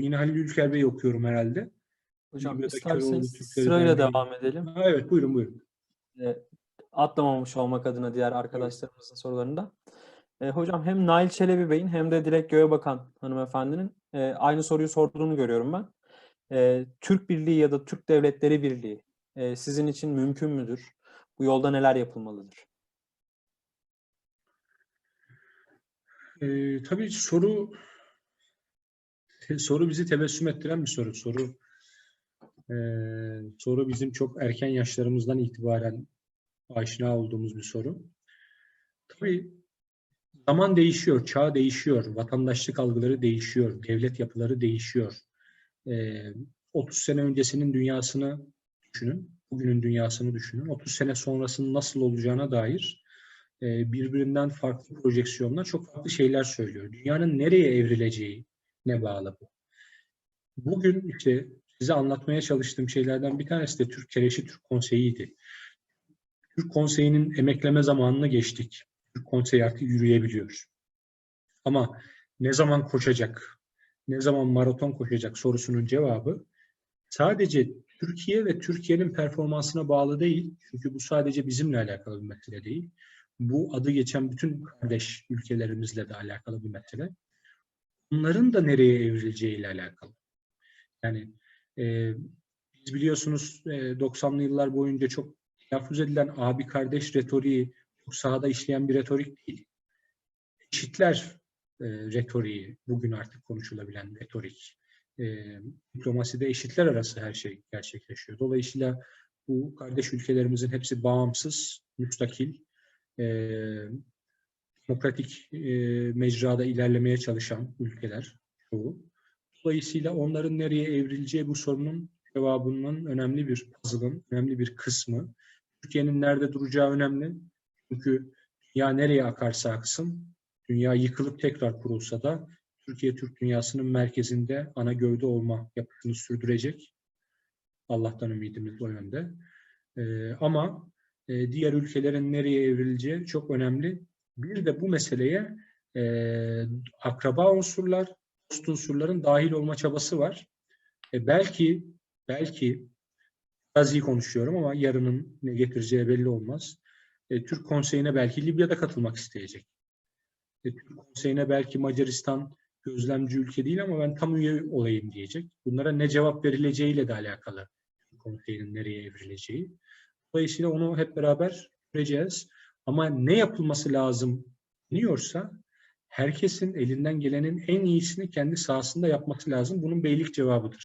Yine Halil Ülker Bey okuyorum herhalde. Hocam isterseniz sırayla devam edelim. Ha, evet buyurun buyurun. E, atlamamış olmak adına diğer arkadaşlarımızın sorularında. E, hocam hem Nail Çelebi Bey'in hem de Dilek Göğebakan hanımefendinin e, aynı soruyu sorduğunu görüyorum ben. E, Türk Birliği ya da Türk Devletleri Birliği e, sizin için mümkün müdür? Bu yolda neler yapılmalıdır? Ee, tabii soru soru bizi tebessüm ettiren bir soru. Soru e, soru bizim çok erken yaşlarımızdan itibaren aşina olduğumuz bir soru. Tabii zaman değişiyor, çağ değişiyor, vatandaşlık algıları değişiyor, devlet yapıları değişiyor. Ee, 30 sene öncesinin dünyasını düşünün, bugünün dünyasını düşünün. 30 sene sonrasının nasıl olacağına dair e, birbirinden farklı projeksiyonlar çok farklı şeyler söylüyor. Dünyanın nereye evrileceği ne bağlı bu. Bugün işte size anlatmaya çalıştığım şeylerden bir tanesi de Türk Kereşi Türk Konseyi'ydi. Türk Konseyi'nin emekleme zamanını geçtik. Türk Konseyi artık yürüyebiliyor. Ama ne zaman koşacak, ne zaman maraton koşacak sorusunun cevabı sadece Türkiye ve Türkiye'nin performansına bağlı değil. Çünkü bu sadece bizimle alakalı bir mesele değil. Bu adı geçen bütün kardeş ülkelerimizle de alakalı bir mesele. Bunların da nereye evrileceğiyle alakalı. Yani e, biz biliyorsunuz e, 90'lı yıllar boyunca çok telaffuz edilen abi kardeş retoriği çok sahada işleyen bir retorik değil. Eşitler e, retoriği bugün artık konuşulabilen retorik. E, diplomaside eşitler arası her şey gerçekleşiyor. Dolayısıyla bu kardeş ülkelerimizin hepsi bağımsız, müstakil, e, demokratik e, mecrada ilerlemeye çalışan ülkeler çoğu. Dolayısıyla onların nereye evrileceği bu sorunun cevabının önemli bir puzzle'ın, önemli bir kısmı. Türkiye'nin nerede duracağı önemli. Çünkü dünya nereye akarsa aksın, dünya yıkılıp tekrar kurulsa da Türkiye Türk dünyasının merkezinde ana gövde olma yapısını sürdürecek. Allah'tan ümidimiz o yönde. Ee, ama e, diğer ülkelerin nereye evrileceği çok önemli. Bir de bu meseleye e, akraba unsurlar, dost unsurların dahil olma çabası var. E, belki belki biraz iyi konuşuyorum ama yarının ne getireceği belli olmaz. E, Türk Konseyi'ne belki Libya'da katılmak isteyecek. E, Türk Konseyi'ne belki Macaristan gözlemci ülke değil ama ben tam üye olayım diyecek. Bunlara ne cevap verileceğiyle de alakalı Türk Konseyi'nin nereye evrileceği. Dolayısıyla onu hep beraber göreceğiz. Ama ne yapılması lazım deniyorsa herkesin elinden gelenin en iyisini kendi sahasında yapması lazım. Bunun beylik cevabıdır.